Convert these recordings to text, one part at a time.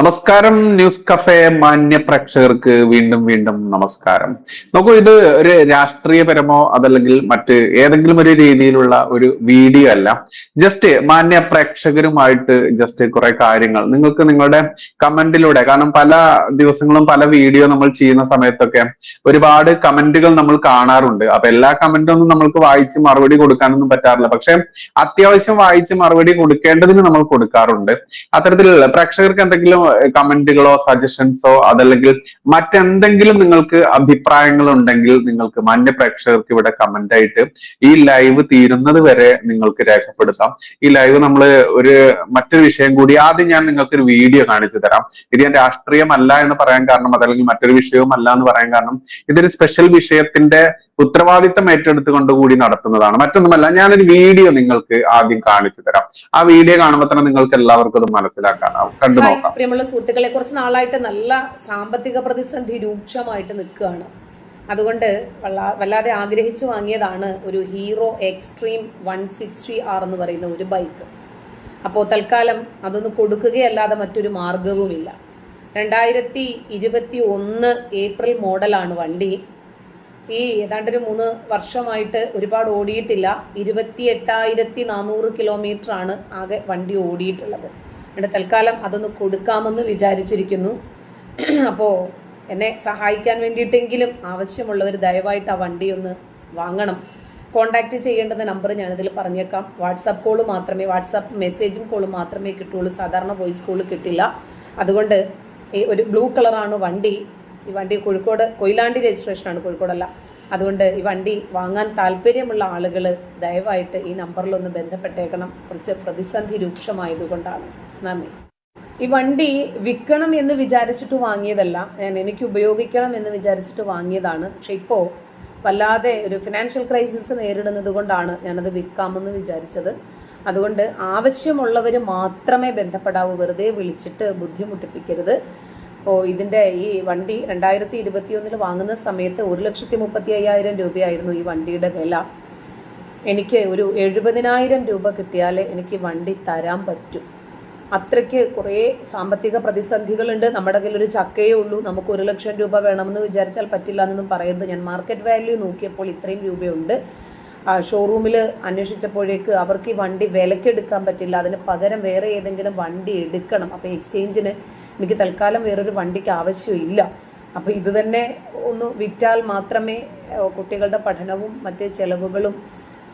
നമസ്കാരം news cafe മാന്യ പ്രേക്ഷകർക്ക് വീണ്ടും വീണ്ടും നമസ്കാരം. നോക്കൂ ഇത് ഒരു രാഷ്ട്രീയപരമോ അതല്ലെങ്കിൽ മറ്റ് ഏതെങ്കിലും ഒരു രീതിയിലുള്ള ഒരു വീഡിയോ അല്ല. ജസ്റ്റ് മാന്യ പ്രേക്ഷകരുമായിട്ട് ജസ്റ്റ് കുറെ കാര്യങ്ങൾ. നിങ്ങൾക്ക് നിങ്ങളുടെ കമന്റിലൂടെ കാരണം പല ദിവസങ്ങളും പല വീഡിയോ നമ്മൾ ചെയ്യുന്ന സമയത്തൊക്കെ ഒരുപാട് കമന്റുകൾ നമ്മൾ കാണാറുണ്ട്. അപ്പൊ എല്ലാ കമന്റൊന്നും നമ്മൾക്ക് വായിച്ച് മറുപടി കൊടുക്കാനൊന്നും പറ്റാറില്ല. പക്ഷെ അത്യാവശ്യം വായിച്ച് മറുപടി കൊടുക്കേണ്ടതിന് നമ്മൾ കൊടുക്കാറുണ്ട്. അത്തരത്തിലുള്ള പ്രേക്ഷകർക്ക് എന്തെങ്കിലും കമന്റുകളോ സജഷൻസോ അതല്ലെങ്കിൽ മറ്റെന്തെങ്കിലും നിങ്ങൾക്ക് അഭിപ്രായങ്ങൾ ഉണ്ടെങ്കിൽ നിങ്ങൾക്ക് മാന്യ പ്രേക്ഷകർക്ക് ഇവിടെ കമന്റ് ആയിട്ട് ഈ ലൈവ് തീരുന്നത് വരെ നിങ്ങൾക്ക് രേഖപ്പെടുത്താം. ഈ ലൈവ് നമ്മൾ ഒരു മറ്റൊരു വിഷയം കൂടി ആദ്യം ഞാൻ നിങ്ങൾക്ക് ഒരു വീഡിയോ കാണിച്ചു തരാം. ഇത് ഞാൻ രാഷ്ട്രീയമല്ല എന്ന് പറയാൻ കാരണം അതല്ലെങ്കിൽ മറ്റൊരു വിഷയവും അല്ല എന്ന് പറയാൻ കാരണം. ഇതൊരു സ്പെഷ്യൽ വിഷയത്തിന്റെ ഉത്തരവാദിത്തം ഏറ്റെടുത്തുകൊണ്ട് കൂടി നടത്തുന്നതാണ്. മറ്റൊന്നുമല്ല ഞാനൊരു വീഡിയോ നിങ്ങൾക്ക് ആദ്യം കാണിച്ചു തരാം. ആ വീഡിയോ കാണുമ്പോൾ തന്നെ നിങ്ങൾക്ക് എല്ലാവർക്കും അത് മനസ്സിലാക്കാനാവും. കണ്ടു നോക്കാം. പ്രിയമുള്ള സുഹൃത്തുക്കളെ കുറച്ച് നാളായിട്ട് നല്ല സാമ്പത്തിക പ്രതിസന്ധി രൂക്ഷമായിട്ട് നിൽക്കുകയാണ്. അതുകൊണ്ട് വല്ലാ- വല്ലാതെ ആഗ്രഹിച്ചു വാങ്ങിയതാണ് ഒരു Hero Xtreme one sixty R എന്ന് പറയുന്ന ഒരു ബൈക്ക്. അപ്പോൾ തൽക്കാലം അതൊന്ന് കൊടുക്കുകയല്ലാതെ മറ്റൊരു മാർഗവുമില്ല രണ്ടായിരത്തി ഇരുപത്തി ഒന്ന് ഏപ്രിൽ മോഡലാണ് വണ്ടി. ഈ ഏതാണ്ട് ഒരു മൂന്ന് വർഷമായിട്ട് ഒരുപാട് ഓടിയിട്ടില്ല. ഇരുപത്തി എട്ടായിരത്തി നാനൂറ് കിലോമീറ്റർ ആണ് ആകെ വണ്ടി ഓടിയിട്ടുള്ളത്. എന്നിട്ട് തൽക്കാലം അതൊന്ന് കൊടുക്കാമെന്ന് വിചാരിച്ചിരിക്കുന്നു. അപ്പോൾ എന്നെ സഹായിക്കാൻ വേണ്ടിയിട്ടെങ്കിലും ആവശ്യമുള്ളവർ ദയവായിട്ട് ആ വണ്ടി ഒന്ന് വാങ്ങണം. കോൺടാക്റ്റ് ചെയ്യേണ്ടുന്ന നമ്പർ ഞാനിതിൽ പറഞ്ഞേക്കാം. വാട്സാപ്പ് കോൾ മാത്രമേ വാട്സാപ്പ് മെസ്സേജും കോളും മാത്രമേ കിട്ടുള്ളൂ സാധാരണ വോയിസ് കോൾ കിട്ടില്ല. അതുകൊണ്ട് ഈ ഒരു ബ്ലൂ കളറാണ് വണ്ടി. ഈ വണ്ടി കോഴിക്കോട് കൊയിലാണ്ടി രജിസ്ട്രേഷനാണ് കോഴിക്കോടല്ല. അതുകൊണ്ട് ഈ വണ്ടി വാങ്ങാൻ താല്പര്യമുള്ള ആളുകൾ ദയവായിട്ട് ഈ നമ്പറിലൊന്ന് ബന്ധപ്പെട്ടേക്കണം. കുറച്ച് പ്രതിസന്ധി രൂക്ഷമായതുകൊണ്ടാണ്. നന്ദി. ഈ വണ്ടി വിൽക്കണം എന്ന് വിചാരിച്ചിട്ട് വാങ്ങിയതല്ല. ഞാൻ എനിക്ക് ഉപയോഗിക്കണം എന്ന് വിചാരിച്ചിട്ട് വാങ്ങിയതാണ്. പക്ഷെ ഇപ്പോൾ വല്ലാതെ ഒരു ഫിനാൻഷ്യൽ ക്രൈസിസ് നേരിടുന്നത് കൊണ്ടാണ് ഞാനത് വിൽക്കാമെന്ന് വിചാരിച്ചത്. അതുകൊണ്ട് ആവശ്യമുള്ളവർ മാത്രമേ ബന്ധപ്പെടാവൂ. വെറുതെ വിളിച്ചിട്ട് ബുദ്ധിമുട്ടിപ്പിക്കരുത്. ഇതിന്റെ ഈ വണ്ടി രണ്ടായിരത്തി ഇരുപത്തി ഒന്നിൽ വാങ്ങുന്ന സമയത്ത് ഒരു ലക്ഷത്തി മുപ്പത്തി അയ്യായിരം രൂപയായിരുന്നു ഈ വണ്ടിയുടെ വില. എനിക്ക് ഒരു എഴുപതിനായിരം രൂപ കിട്ടിയാലേ എനിക്ക് വണ്ടി തരാൻ പറ്റും. അത്രയ്ക്ക് കുറേ സാമ്പത്തിക പ്രതിസന്ധികളുണ്ട്. നമ്മുടെ കയ്യിൽ ഒരു ചക്കയേ ഉള്ളൂ. നമുക്ക് ഒരു ലക്ഷം രൂപ വേണമെന്ന് വിചാരിച്ചാൽ പറ്റില്ല എന്നൊന്നും പറയുന്നത് ഞാൻ മാർക്കറ്റ് വാല്യൂ നോക്കിയപ്പോൾ ഇത്രയും രൂപയുണ്ട്. ഷോറൂമിൽ അന്വേഷിച്ചപ്പോഴേക്ക് അവർക്ക് ഈ വണ്ടി വിലക്കെടുക്കാൻ പറ്റില്ല. അതിന് പകരം വേറെ ഏതെങ്കിലും വണ്ടി എടുക്കണം. അപ്പോൾ എക്സ്ചേഞ്ചിന് എനിക്ക് തൽക്കാലം വേറൊരു വണ്ടിക്ക് ആവശ്യമില്ല. അപ്പോൾ ഇത് തന്നെ ഒന്ന് വിറ്റാൽ മാത്രമേ കുട്ടികളുടെ പഠനവും മറ്റ് ചെലവുകളും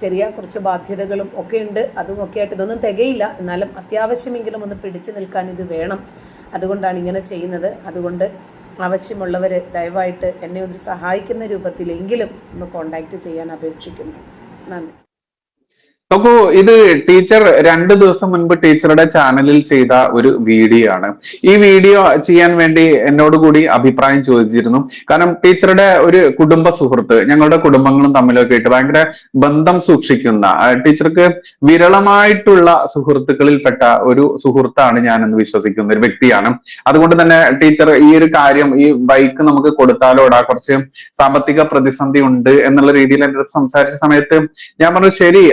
ചെറിയ കുറച്ച് ബാധ്യതകളും ഒക്കെ ഉണ്ട്. അതും ഒക്കെ ആയിട്ട് ഇതൊന്നും തികയില്ല. എന്നാലും അത്യാവശ്യമെങ്കിലും ഒന്ന് പിടിച്ചു നിൽക്കാൻ ഇത് വേണം. അതുകൊണ്ടാണ് ഇങ്ങനെ ചെയ്യുന്നത്. അതുകൊണ്ട് ആവശ്യമുള്ളവർ ദയവായിട്ട് എന്നെ ഒന്ന് സഹായിക്കുന്ന രൂപത്തിലെങ്കിലും ഒന്ന് കോണ്ടാക്ട് ചെയ്യാൻ അപേക്ഷിക്കുന്നു. നന്ദി. നോക്കൂ ഇത് ടീച്ചർ രണ്ട് ദിവസം മുൻപ് ടീച്ചറുടെ ചാനലിൽ ചെയ്ത ഒരു വീഡിയോ ആണ്. ഈ വീഡിയോ ചെയ്യാൻ വേണ്ടി എന്നോട് കൂടി അഭിപ്രായം ചോദിച്ചിരുന്നു. കാരണം ടീച്ചറുടെ ഒരു കുടുംബ സുഹൃത്ത് ഞങ്ങളുടെ കുടുംബങ്ങളും തമ്മിലൊക്കെ ആയിട്ട് ഭയങ്കര ബന്ധം സൂക്ഷിക്കുന്ന ടീച്ചർക്ക് വിരളമായിട്ടുള്ള സുഹൃത്തുക്കളിൽപ്പെട്ട ഒരു സുഹൃത്താണ് ഞാൻ എന്ന് വിശ്വസിക്കുന്ന ഒരു വ്യക്തിയാണ്. അതുകൊണ്ട് തന്നെ ടീച്ചർ ഈ ഒരു കാര്യം ഈ ബൈക്ക് നമുക്ക് കൊടുത്താലോടാ കുറച്ച് സാമ്പത്തിക പ്രതിസന്ധി ഉണ്ട് എന്നുള്ള രീതിയിൽ എന്റെ സംസാരിച്ച സമയത്ത് ഞാൻ പറഞ്ഞു ശരി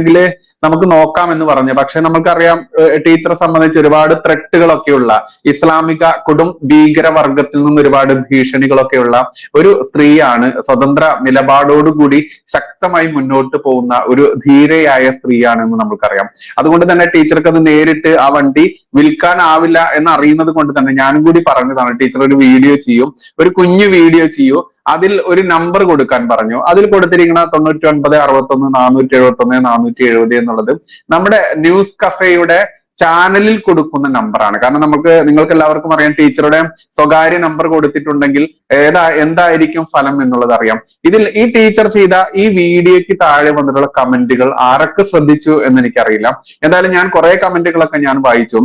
അങ്ങനെയാണെങ്കിൽ നമുക്ക് നോക്കാം എന്ന് പറഞ്ഞു. പക്ഷെ നമുക്കറിയാം ടീച്ചറെ സംബന്ധിച്ച് ഒരുപാട് ത്രെട്ടുകളൊക്കെയുള്ള ഇസ്ലാമിക കൊടും ഭീകരവർഗത്തിൽ നിന്ന് ഒരുപാട് ഭീഷണികളൊക്കെയുള്ള ഒരു സ്ത്രീയാണ് സ്വതന്ത്ര നിലപാടോടുകൂടി ശക്തമായി മുന്നോട്ട് പോകുന്ന ഒരു ധീരയായ സ്ത്രീയാണ് എന്ന് നമുക്കറിയാം. അതുകൊണ്ട് തന്നെ ടീച്ചർക്ക് അത് നേരിട്ട് ആ വണ്ടി വിൽക്കാനാവില്ല എന്ന് അറിയുന്നത് കൊണ്ട് തന്നെ ഞാനും കൂടി പറഞ്ഞതാണ് ടീച്ചർ ഒരു വീഡിയോ ചെയ്യും ഒരു കുഞ്ഞു വീഡിയോ ചെയ്യൂ അതിൽ ഒരു നമ്പർ കൊടുക്കാൻ പറഞ്ഞു. അതിൽ കൊടുത്തിരിക്കുന്ന തൊണ്ണൂറ്റി ഒൻപത് അറുപത്തി ഒന്ന് നാനൂറ്റി എഴുപത്തി ഒന്ന് നാനൂറ്റി എഴുപത് എന്നുള്ളത് നമ്മുടെ ന്യൂസ് കഫേയുടെ ചാനലിൽ കൊടുക്കുന്ന നമ്പറാണ് കാരണം നമുക്ക് നിങ്ങൾക്ക് എല്ലാവർക്കും അറിയാം ടീച്ചറുടെ സ്വകാര്യ നമ്പർ കൊടുത്തിട്ടുണ്ടെങ്കിൽ ഏതാ എന്തായിരിക്കും ഫലം എന്നുള്ളത് അറിയാം. ഇതിൽ ഈ ടീച്ചർ ചെയ്ത ഈ വീഡിയോയ്ക്ക് താഴെ വന്നിട്ടുള്ള കമന്റുകൾ ആരൊക്കെ ശ്രദ്ധിച്ചു എന്ന് എനിക്കറിയില്ല. എന്തായാലും ഞാൻ കുറെ കമന്റുകളൊക്കെ ഞാൻ വായിച്ചു.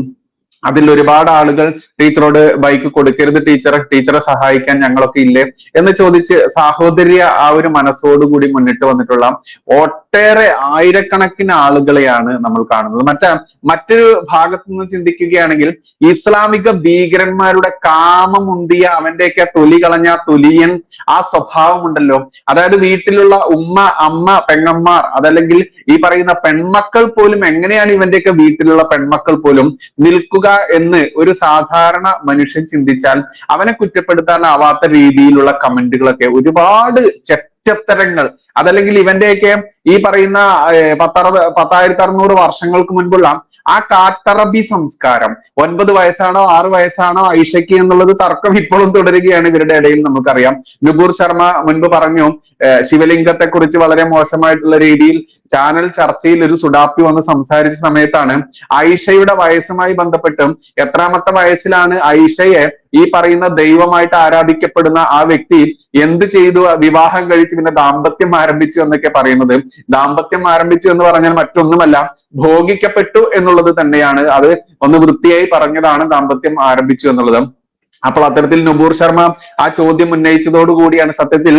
അതിൽ ഒരുപാട് ആളുകൾ ടീച്ചറോട് ബൈക്ക് കൊടുക്കരുത് ടീച്ചറെ ടീച്ചറെ സഹായിക്കാൻ ഞങ്ങളൊക്കെ ഇല്ലേ എന്ന് ചോദിച്ച് സാഹോദര്യ ആ ഒരു മനസ്സോടുകൂടി മുന്നിട്ട് വന്നിട്ടുള്ള ഒട്ടേറെ ആയിരക്കണക്കിന് ആളുകളെയാണ് നമ്മൾ കാണുന്നത്. മറ്റ മറ്റൊരു ഭാഗത്തു നിന്ന് ചിന്തിക്കുകയാണെങ്കിൽ ഇസ്ലാമിക ഭീകരന്മാരുടെ കാമമുന്തിയ അവന്റെയൊക്കെ തൊലി കളഞ്ഞ തൊലിയൻ ആ സ്വഭാവമുണ്ടല്ലോ. അതായത് വീട്ടിലുള്ള ഉമ്മ അമ്മ പെങ്ങന്മാർ അതല്ലെങ്കിൽ ഈ പറയുന്ന പെൺമക്കൾ പോലും എങ്ങനെയാണ് ഇവന്റെയൊക്കെ വീട്ടിലുള്ള പെൺമക്കൾ പോലും നിൽക്കുക കൊടുക്കുക എന്ന് ഒരു സാധാരണ മനുഷ്യൻ ചിന്തിച്ചാൽ അവനെ കുറ്റപ്പെടുത്താനാവാത്ത രീതിയിലുള്ള കമന്റുകളൊക്കെ ഒരുപാട് ചെറ്റത്തരങ്ങൾ. അതല്ലെങ്കിൽ ഇവന്റെയൊക്കെ ഈ പറയുന്ന പത്തറ പത്തായിരത്തി അറുന്നൂറ് വർഷങ്ങൾക്ക് മുൻപുള്ള ആ കാട്ടറബി സംസ്കാരം. ഒൻപത് വയസ്സാണോ ആറ് വയസ്സാണോ ഐഷയ്ക്ക് എന്നുള്ളത് തർക്കം ഇപ്പോഴും തുടരുകയാണ്. ഇവരുടെ ഇടയിൽ നമുക്കറിയാം. നുപൂർ ശർമ്മ മുൻപ് പറഞ്ഞു ശിവലിംഗത്തെ കുറിച്ച് വളരെ മോശമായിട്ടുള്ള രീതിയിൽ ചാനൽ ചർച്ചയിൽ ഒരു സുഡാപ്പി വന്ന് സംസാരിച്ച സമയത്താണ് ഐഷയുടെ വയസ്സുമായി ബന്ധപ്പെട്ടും എത്രാമത്തെ വയസ്സിലാണ് ഐഷയെ ഈ പറയുന്ന ദൈവമായിട്ട് ആരാധിക്കപ്പെടുന്ന ആ വ്യക്തി എന്ത് ചെയ്തു വിവാഹം കഴിച്ച് പിന്നെ ദാമ്പത്യം ആരംഭിച്ചു എന്നൊക്കെ പറയുന്നത്. ദാമ്പത്യം ആരംഭിച്ചു എന്ന് പറഞ്ഞാൽ മറ്റൊന്നുമല്ല. ഭോഗിക്കപ്പെട്ടു എന്നുള്ളത് തന്നെയാണ്. അത് ഒന്ന് വൃത്തിയായി പറഞ്ഞതാണ് ദാമ്പത്യം ആരംഭിച്ചു എന്നുള്ളത്. അപ്പോൾ അത്തരത്തിൽ നുപൂർ ശർമ്മ ആ ചോദ്യം ഉന്നയിച്ചതോടുകൂടിയാണ് സത്യത്തിൽ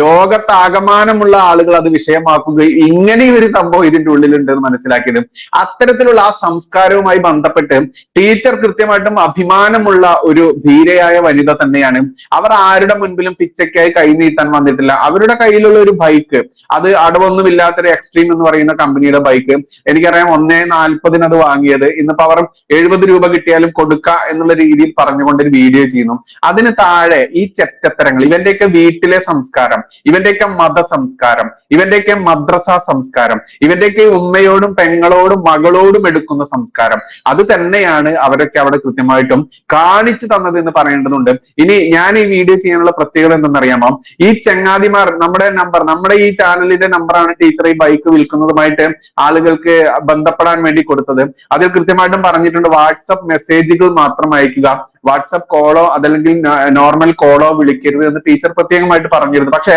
ലോകത്താകമാനമുള്ള ആളുകൾ അത് വിഷയമാക്കുകയും ഇങ്ങനെ ഒരു സംഭവം ഇതിന്റെ ഉള്ളിലുണ്ടെന്ന് മനസ്സിലാക്കിയത്. അത്തരത്തിലുള്ള ആ സംസ്കാരവുമായി ബന്ധപ്പെട്ട് ടീച്ചർ കൃത്യമായിട്ടും അഭിമാനമുള്ള ഒരു ധീരയായ വനിത തന്നെയാണ്. അവർ ആരുടെ മുൻപിലും പിച്ചയ്ക്കായി കൈനീട്ടാൻ വന്നിട്ടില്ല. അവരുടെ കയ്യിലുള്ള ഒരു ബൈക്ക് അത് അടവൊന്നുമില്ലാത്തൊരു എക്സ്ട്രീം എന്ന് പറയുന്ന കമ്പനിയുടെ ബൈക്ക് എനിക്കറിയാം ഒന്നേ നാൽപ്പതിന് അത് വാങ്ങിയത്. ഇന്നിപ്പോ അവർ എഴുപത് രൂപ കിട്ടിയാലും കൊടുക്ക എന്നുള്ള രീതിയിൽ പറഞ്ഞുകൊണ്ട് ഒരു വീഡിയോ ചെയ്യുന്നു. അതിന് താഴെ ഈ ചെറ്റത്തരങ്ങൾ ഇവന്റെയൊക്കെ വീട്ടിലെ സംസ്കാരം ഇവന്റെയൊക്കെ മത സംസ്കാരം ഇവന്റെയൊക്കെ മദ്രസ സംസ്കാരം ഇവന്റെയൊക്കെ ഉമ്മയോടും പെങ്ങളോടും മകളോടും എടുക്കുന്ന സംസ്കാരം. അത് തന്നെയാണ് അവരൊക്കെ അവിടെ കൃത്യമായിട്ടും കാണിച്ചു തന്നത് എന്ന് പറയേണ്ടതുണ്ട്. ഇനി ഞാൻ ഈ വീഡിയോ ചെയ്യാനുള്ള പ്രത്യേകത എന്തെന്നറിയാമോ? ഈ ചങ്ങാതിമാർ നമ്മുടെ നമ്പർ നമ്മുടെ ഈ ചാനലിന്റെ നമ്പറാണ് ടീച്ചർ ഈ ബൈക്ക് വിൽക്കുന്നതുമായിട്ട് ആളുകൾക്ക് ബന്ധപ്പെടാൻ വേണ്ടി കൊടുത്തത്. അതിൽ കൃത്യമായിട്ടും പറഞ്ഞിട്ടുണ്ട് വാട്സപ്പ് മെസ്സേജുകൾ മാത്രം അയക്കുക. വാട്സപ്പ് കോളോ അതല്ലെങ്കിൽ നോർമൽ കോളോ വിളിക്കരുത് എന്ന് ടീച്ചർ പ്രത്യേകമായിട്ട് പറഞ്ഞിരുന്നു. പക്ഷെ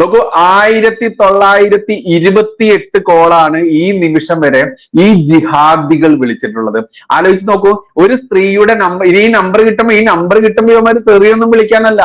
നോക്കൂ ആയിരത്തി തൊള്ളായിരത്തി ഇരുപത്തി എട്ട് കോളാണ് ഈ നിമിഷം വരെ ഈ ജിഹാദികൾ വിളിച്ചിട്ടുള്ളത്. ആലോചിച്ച് നോക്കൂ ഒരു സ്ത്രീയുടെ നമ്പർ ഈ നമ്പർ കിട്ടുമ്പോ ഈ നമ്പർ കിട്ടുമ്പോ ഇവന്മാര് തെറിയൊന്നും വിളിക്കാനല്ല.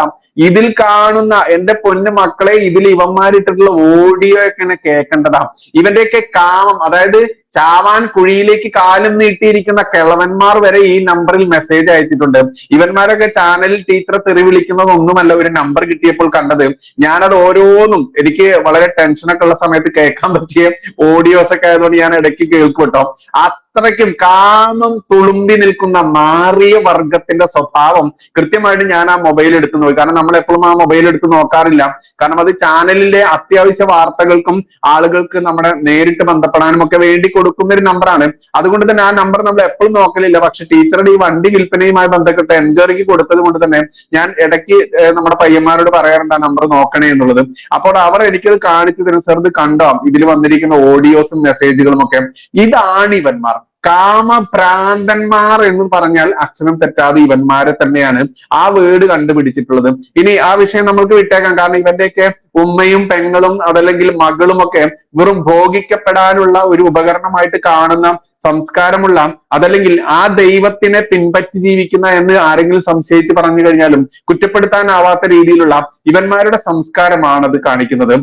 ഇതിൽ കാണുന്ന എന്റെ പൊന്നു മക്കളെ ഇതിൽ ഇവന്മാരിട്ടിട്ടുള്ള ഓഡിയോ ഒക്കെ കേൾക്കേണ്ടതാ. ഇവന്റെയൊക്കെ കാമം അതായത് ചാവാൻ കുഴിയിലേക്ക് കാലും നീട്ടിയിരിക്കുന്ന കിളവന്മാർ വരെ ഈ നമ്പറിൽ മെസ്സേജ് അയച്ചിട്ടുണ്ട്. ഇവന്മാരൊക്കെ ചാനലിൽ ടീച്ചറെ തെറി വിളിക്കുന്നത് ഒന്നുമല്ല ഒരു നമ്പർ കിട്ടിയപ്പോൾ കണ്ടത്. ഞാനത് ഓരോന്നും എനിക്ക് വളരെ ടെൻഷനൊക്കെ ഉള്ള സമയത്ത് കേൾക്കാൻ പറ്റിയ ഓഡിയോസ് ഒക്കെ ആയതുകൊണ്ട് ഞാൻ ഇടയ്ക്ക് കേൾക്കും കേട്ടോ. അത്രയ്ക്കും കാമം തുളുമ്പി നിൽക്കുന്ന മാറിയ വർഗത്തിന്റെ സ്വഭാവം കൃത്യമായിട്ട് ഞാൻ ആ മൊബൈൽ എടുത്ത് നോക്കി. കാരണം നമ്മൾ എപ്പോഴും ആ മൊബൈൽ എടുത്ത് നോക്കാറില്ല. കാരണം അത് ചാനലിലെ അത്യാവശ്യ വാർത്തകൾക്കും ആളുകൾക്ക് നമ്മുടെ നേരിട്ട് ബന്ധപ്പെടാനും ഒക്കെ വേണ്ടി കൊടുക്കുന്ന ഒരു നമ്പറാണ് അതുകൊണ്ട് തന്നെ ആ നമ്പർ നമ്മൾ എപ്പോഴും നോക്കലില്ല. പക്ഷെ ടീച്ചറുടെ ഈ വണ്ടി വിൽപ്പനയുമായി ബന്ധപ്പെട്ട് എൻക്വയറിക്ക് കൊടുത്തത് കൊണ്ട് തന്നെ ഞാൻ ഇടയ്ക്ക് നമ്മുടെ പയ്യന്മാരോട് പറയാറുണ്ട് ആ നമ്പർ നോക്കണേ എന്നുള്ളത്. അപ്പോൾ അവർ എനിക്കത് കാണിച്ചു തരും. സർ ഇത് കണ്ടോ? ഇതിൽ വന്നിരിക്കുന്ന ഓഡിയോസും മെസ്സേജുകളും ഒക്കെ. ഇതാണ് ഇവന്മാർ. കാമഭ്രാന്തന്മാർ എന്ന് പറഞ്ഞാൽ അക്ഷരം തെറ്റാതെ ഇവന്മാരെ തന്നെയാണ് ആ വേർഡ് കണ്ടുപിടിച്ചിട്ടുള്ളത്. ഇനി ആ വിഷയം നമ്മൾക്ക് വിട്ടേക്കാം. കാരണം ഇവന്റെയൊക്കെ ഉമ്മയും പെങ്ങളും അതല്ലെങ്കിൽ മകളും ഒക്കെ വെറും ഭോഗിക്കപ്പെടാനുള്ള ഒരു ഉപകരണമായിട്ട് കാണുന്ന സംസ്കാരമുള്ള അതല്ലെങ്കിൽ ആ ദൈവത്തിനെ പിൻപറ്റി ജീവിക്കുന്ന എന്ന് ആരെങ്കിലും സംശയിച്ച് പറഞ്ഞു കഴിഞ്ഞാലും കുറ്റപ്പെടുത്താനാവാത്ത രീതിയിലുള്ള ഇവന്മാരുടെ സംസ്കാരമാണ് അത് കാണിക്കുന്നത്.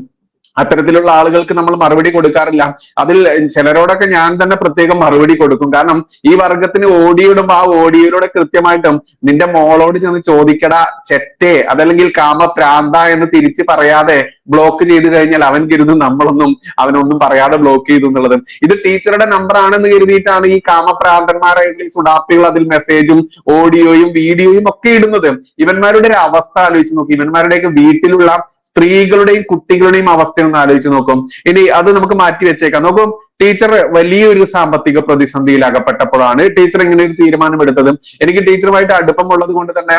അത്തരത്തിലുള്ള ആളുകൾക്ക് നമ്മൾ മറുപടി കൊടുക്കാറില്ല. അതിൽ ചിലരോടൊക്കെ ഞാൻ തന്നെ പ്രത്യേകം മറുപടി കൊടുക്കും. കാരണം ഈ വർഗത്തിന് ഓഡിയോ ഇടുമ്പോ ആ ഓഡിയോയിലൂടെ കൃത്യമായിട്ടും നിന്റെ മോളോട് ചെന്ന് ചോദിക്കടാ ചെറ്റേ അതല്ലെങ്കിൽ കാമപ്രാന്ത എന്ന് തിരിച്ച് പറയാതെ ബ്ലോക്ക് ചെയ്തു കഴിഞ്ഞാൽ അവൻ കരുതും നമ്മളൊന്നും അവനൊന്നും പറയാതെ ബ്ലോക്ക് ചെയ്തു എന്നുള്ളത്. ഇത് ടീച്ചറുടെ നമ്പർ ആണെന്ന് കരുതിയിട്ടാണ് ഈ കാമപ്രാന്തന്മാരായിട്ട് ഈ സുഡാപ്പികൾ അതിൽ മെസ്സേജും ഓഡിയോയും വീഡിയോയും ഒക്കെ ഇടുന്നത്. ഇവന്മാരുടെ ഒരു അവസ്ഥ ആലോചിച്ച് നോക്കി. ഇവന്മാരുടെയൊക്കെ വീട്ടിലുള്ള സ്ത്രീകളുടെയും കുട്ടികളുടെയും അവസ്ഥ ഒന്ന് ആലോചിച്ച് നോക്കും. ഇനി അത് നമുക്ക് മാറ്റി വെച്ചേക്കാം. നോക്കും ടീച്ചർ വലിയൊരു സാമ്പത്തിക പ്രതിസന്ധിയിൽ അകപ്പെട്ടപ്പോഴാണ് ടീച്ചർ ഇങ്ങനെ ഒരു തീരുമാനം എടുത്തത്. എനിക്ക് ടീച്ചറുമായിട്ട് അടുപ്പമുള്ളത് കൊണ്ട് തന്നെ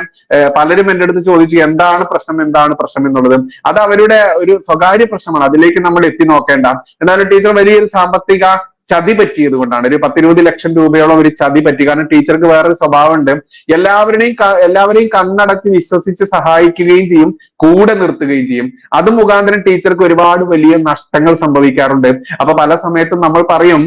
പലരും എന്റെ അടുത്ത് ചോദിച്ചു എന്താണ് പ്രശ്നം? എന്താണ് പ്രശ്നം എന്നുള്ളത്? അത് അവരുടെ ഒരു സ്വകാര്യ പ്രശ്നമാണ്. അതിലേക്ക് നമ്മൾ എത്തി നോക്കേണ്ട. എന്നാലും ടീച്ചർ വലിയൊരു സാമ്പത്തിക ചതി പറ്റിയത് കൊണ്ടാണ്. ഒരു പത്തിരുപത് ലക്ഷം രൂപയോളം ഒരു ചതി പറ്റി. കാരണം ടീച്ചർക്ക് വേറൊരു സ്വഭാവമുണ്ട്. എല്ലാവരുടെയും എല്ലാവരെയും കണ്ണടച്ച് വിശ്വസിച്ച് സഹായിക്കുകയും ചെയ്യും. കൂടെ നിർത്തുകയും ചെയ്യും. അത് മുഖാന്തരം ടീച്ചർക്ക് ഒരുപാട് വലിയ നഷ്ടങ്ങൾ സംഭവിക്കാറുണ്ട്. അപ്പൊ പല സമയത്തും നമ്മൾ പറയും